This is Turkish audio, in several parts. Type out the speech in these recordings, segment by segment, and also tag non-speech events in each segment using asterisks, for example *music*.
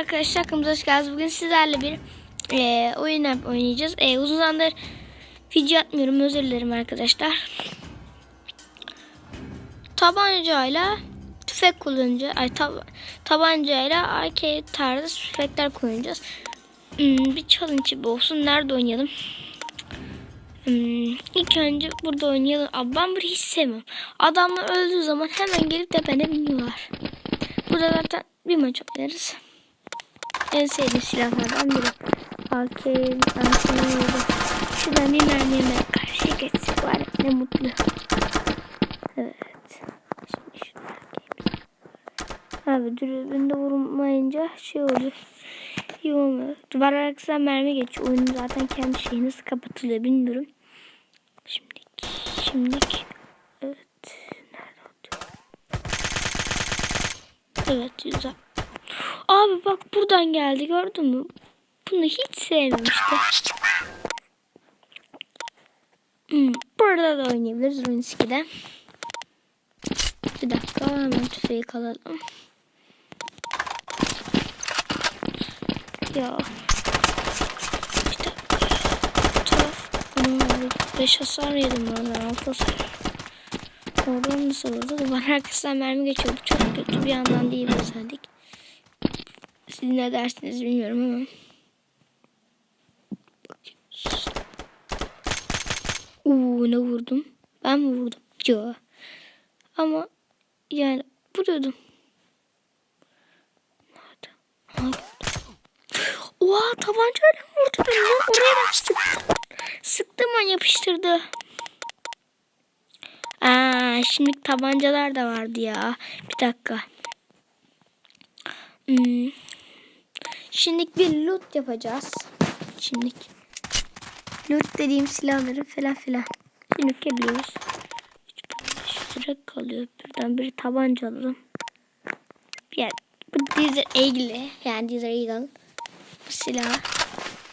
arkadaşlar kanalımıza hoş geldiniz. Bugün sizlerle bir e, oyun oynayacağız. E, uzun zamandır video atmıyorum özür dilerim arkadaşlar. Tabancayla tüfek kullanacağız. Ay tab- tabancayla arcade tarzı tüfekler kullanacağız. Hmm, bir challenge olsun. Nerede oynayalım? Hmm, ilk önce burada oynayalım. Abi ben burayı hiç sevmiyorum. Adamlar öldüğü zaman hemen gelip tepene biniyorlar. Burada zaten bir maç oynarız. En sevdiğim silahlardan biri. Arcade, Antonio'da. Şuradan bir mermiye karşı geçsek var ne mutlu. Evet. Şimdi şuradan Abi dürbünde vurmayınca şey oluyor. İyi olmuyor. Duvar arkasından mermi geçiyor. Oyunun zaten kendi şeyi nasıl kapatılıyor bilmiyorum. Şimdilik. Şimdilik. Evet. Nerede atıyor? Evet güzel. Abi bak buradan geldi gördün mü? Bunu hiç sevmemiştim. Hmm, burada da oynayabiliriz Runeski'de. Bir dakika hemen tüfeği kalalım. Ya. Bir dakika. Hmm, 5 hasar yedim ben. 6 hasar. Oradan nasıl oldu? Duvar arkasından mermi geçiyor. Bu çok kötü bir yandan değil bir özellik. Siz ne dersiniz bilmiyorum ama. Bakıyoruz. Uuu ne vurdum? Ben mi vurdum? Yo. Ama yani vuruyordum. Nerede? Ha. Oha tabancayla vurdu beni. Oraya ben sıktım. Sıktım ben yapıştırdı. Aa, şimdi tabancalar da vardı ya. Bir dakika. Hmm. Şimdi bir loot yapacağız. Şimdi loot dediğim silahları falan filan. Şimdi yapıyoruz. 5 lira kalıyor. Birden bir tabanca alalım. Yani bu Desert Eagle. Yani Desert Eagle. Bu silah.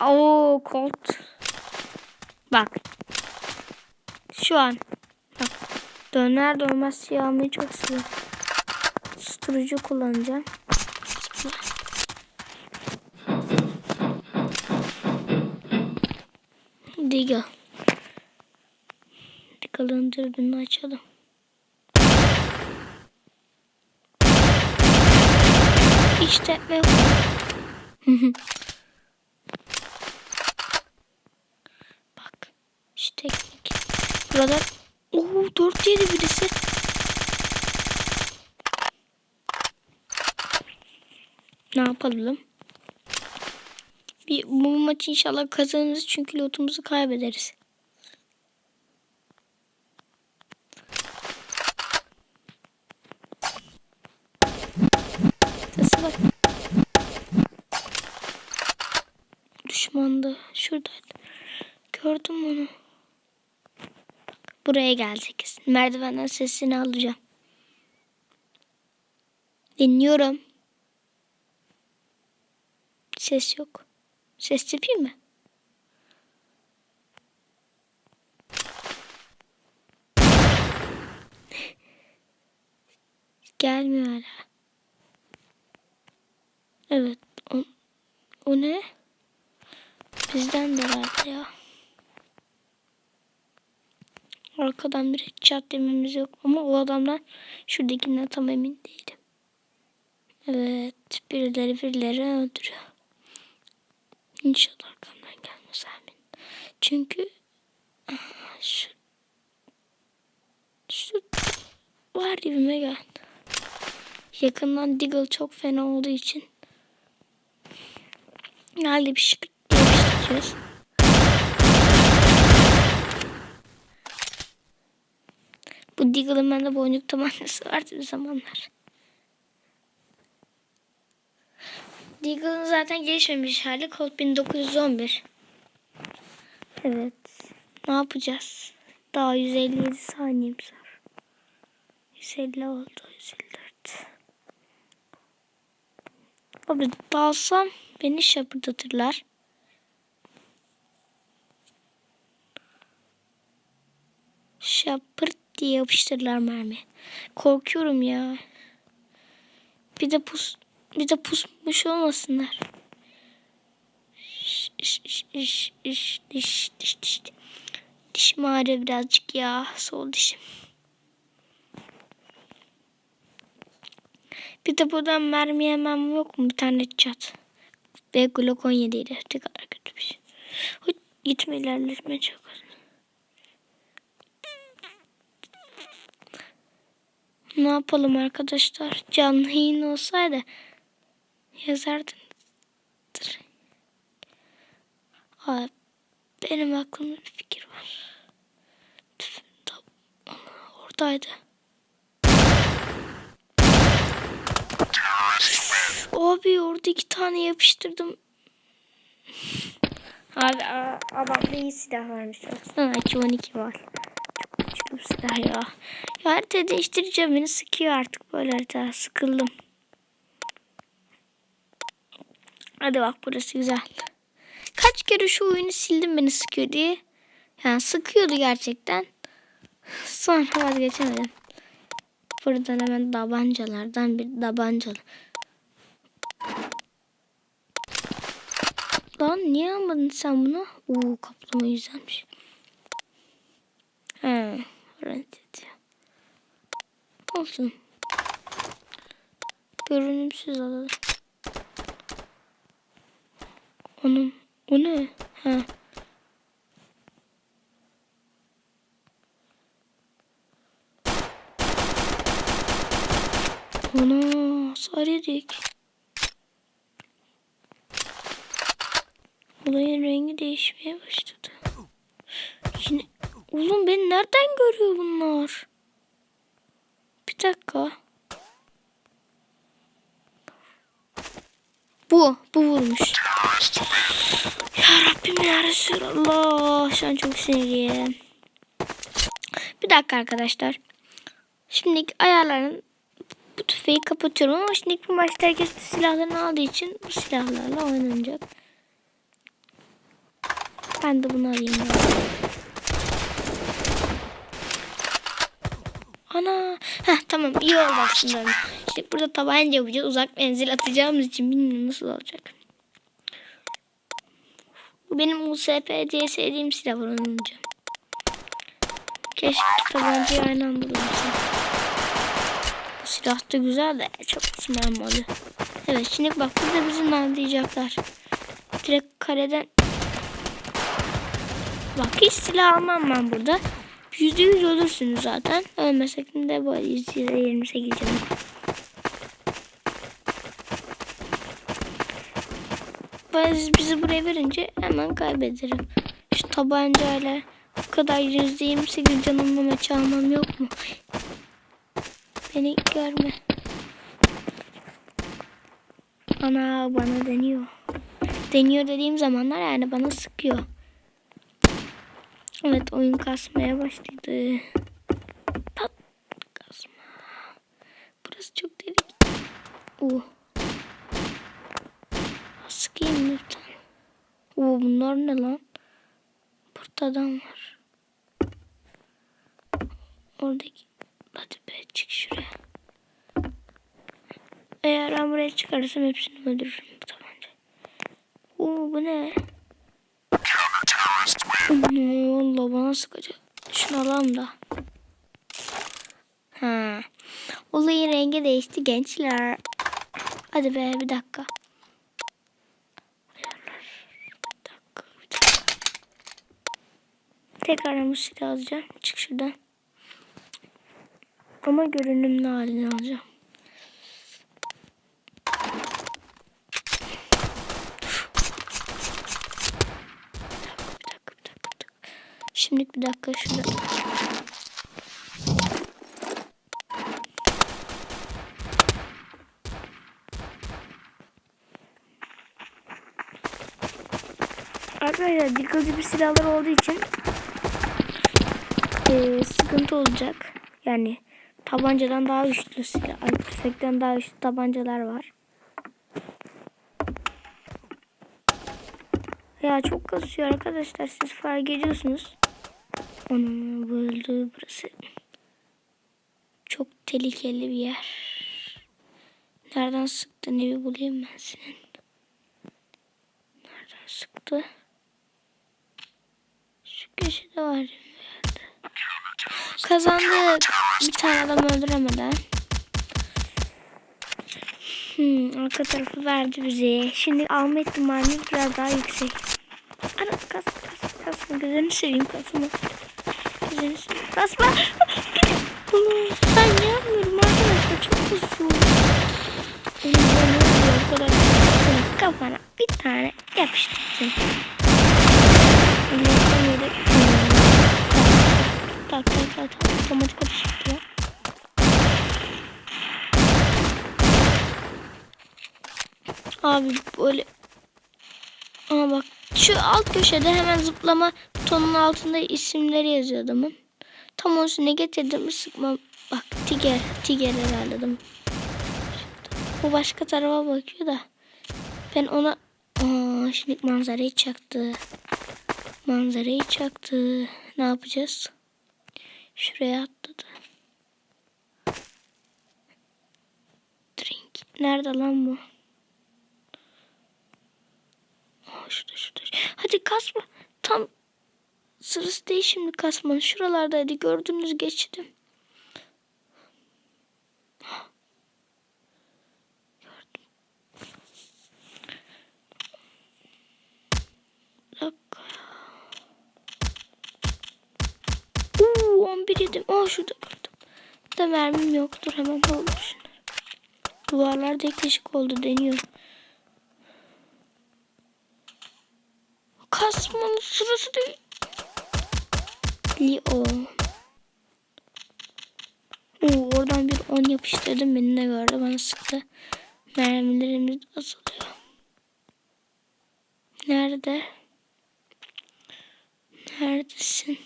Oo Colt. Bak. Şu an. Bak. Döner dönmez siyah almayı çok seviyorum. Susturucu kullanacağım. Diga. Diga'nın dürbününü açalım. Tepme yok. *laughs* Bak. Şu teknik. Burada Oo 4 yedi birisi. Ne yapalım? Bir, bu maçı inşallah kazanırız çünkü lotumuzu kaybederiz. Nasıl bak? Düşmandı. Şuradaydı. Gördüm onu. Buraya gelecek. Merdivenden sesini alacağım. Dinliyorum. Ses yok. Ses yapayım mı? Gelmiyor hala. Evet. O, o ne? Bizden de herhalde ya. Arkadan bir çat dememiz yok. Ama o adamdan şuradakinden tam emin değilim. Evet. Birileri birileri öldürüyor. İnşallah arkamdan gelmez amin. Çünkü şu şu var gibime geldi. Yakından Diggle çok fena olduğu için geldi bir şık yapıştıracağız. Bu Diggle'ın bende boncuk tabancası *laughs* vardı bir zamanlar. Deagle'ın zaten gelişmemiş hali Colt 1911. Evet. Ne yapacağız? Daha 157 saniyemiz var. 150 oldu. 154. Abi dalsam beni şapırdatırlar. Şapırt diye yapıştırırlar mermi. Korkuyorum ya. Bir de pus Bir de pusmuş olmasınlar. Şş, şş, şş, şş, diş, diş, diş. Dişim ağrıyor birazcık ya. Sol dişim. Bir de buradan mermi yemem yok mu? Bir tane çat. Ve Glock 17 ile. Ne kadar kötü bir şey. Hıt, gitme ilerletme çok az. Ne yapalım arkadaşlar? Canlı yayın olsaydı yazardın. Aa, benim aklımda bir fikir var. Tüf, tam- Oradaydı. Abi orada iki tane yapıştırdım. Abi a- adamda iyi silah varmış. Baksana 212 var. Çok güçlü bir silah ya. Ya harita değiştireceğim beni sıkıyor artık böyle harita. Sıkıldım. Hadi bak burası güzel. Kaç kere şu oyunu sildim beni sıkıyor diye. Yani sıkıyordu gerçekten. Sonra vazgeçemedim. Buradan hemen tabancalardan bir tabancalı. Lan niye almadın sen bunu? Oo kaplama güzelmiş. He, rent ediyor. Olsun. Görünümsüz alalım. Onun, o ne? He. Ana, sarıdık. Olayın rengi değişmeye başladı. Yine... Oğlum beni nereden görüyor bunlar? Bir dakika. Bu, bu vurmuş. Rabbim ya Resulallah. Şu an çok sinirliyim. Bir dakika arkadaşlar. Şimdi ayarların bu tüfeği kapatıyorum ama şimdi bu maçta herkes silahlarını aldığı için bu silahlarla oynanacak. Ben de bunu alayım. Ya. Ana. Heh tamam iyi oldu aslında. İşte burada tabanca yapacağız. Uzak menzil atacağımız için bilmiyorum nasıl olacak. Bu benim USP diye sevdiğim silah var. Keşke tabancayı aynı anda bulabilsem. Bu silah da güzel de çok ısmarmalı. Evet şimdi bak burada bizi anlayacaklar. Direkt kareden Bak hiç silah almam ben burada. Yüzde yüz ölürsünüz zaten. Ölmesek de böyle yüzde yirmi canım. Biz bizi buraya verince hemen kaybederim. Şu tabancayla bu kadar yüzde yirmi sekiz canımla maç almam yok mu? Beni görme. Ana bana deniyor. Deniyor dediğim zamanlar yani bana sıkıyor. Evet oyun kasmaya başladı. Pat kasma. Burası çok delik. Uh. Sıkayım lütfen. Uh bunlar ne lan? Burada adam var. Oradaki. Hadi be çık şuraya. Eğer ben buraya çıkarırsam hepsini öldürürüm bu tabanca. Uh bu ne? Allah bana sıkacak. Şunu alalım da. Ha. Olayın rengi değişti gençler. Hadi be bir dakika. Bir dakika, bir dakika. Tekrar bu silah alacağım. Çık şuradan. Ama görünümlü halini alacağım. Şimdi bir dakika şurada. Arkadaşlar dikkatli bir silahlar olduğu için e, sıkıntı olacak. Yani tabancadan daha güçlü silah, tüfekten daha güçlü tabancalar var. Ya çok kasıyor arkadaşlar siz fark ediyorsunuz. Onun böldü burası. Çok tehlikeli bir yer. Nereden sıktı? Ne bulayım ben senin. Nereden sıktı? Şu köşede var ya bir tane adam öldüremeden. Hmm, arka tarafı verdi bize. Şimdi alma ihtimalimiz biraz daha yüksek. Ana kas kas kasma gözünü seveyim kasma. Gözünü seveyim kasma. Bunu ben yapmıyorum arkadaşlar çok uzun. Senin kafana bir tane yapıştırsın. Allah'tan yedi. Tak tak tak tak otomatik atış yapıyor. Abi böyle ama bak şu alt köşede hemen zıplama butonunun altında isimleri yazıyor adamın. Tam onun üstüne getirdim sıkma. Bak Tiger. Tiger herhalde adam. Bu başka tarafa bakıyor da. Ben ona... Aa, şimdi manzarayı çaktı. Manzarayı çaktı. Ne yapacağız? Şuraya atladı. Drink. Nerede lan bu? Aa, şurada şurada. Hadi kasma. Tam sırası değil şimdi kasmanın. Şuralardaydı. Gördünüz geçtim. Gördüm. Bir dakika. Uuu 11 yedim. Aa şurada. Bir de mermim yoktur. Hemen oldu şunları. Duvarlar deklişik oldu deniyor. Kasmanın sırası değil. Leo. Oo, oradan bir 10 yapıştırdım. Beni de gördü. Bana sıktı. Mermilerimiz azalıyor. Nerede? Neredesin?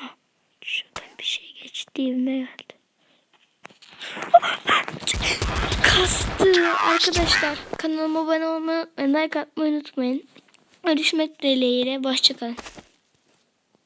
Ah, şuradan bir şey geçti. Evime. *gasps* Kastı arkadaşlar. Kanalıma abone olmayı, like atmayı unutmayın. Görüşmek dileğiyle. Hoşçakalın.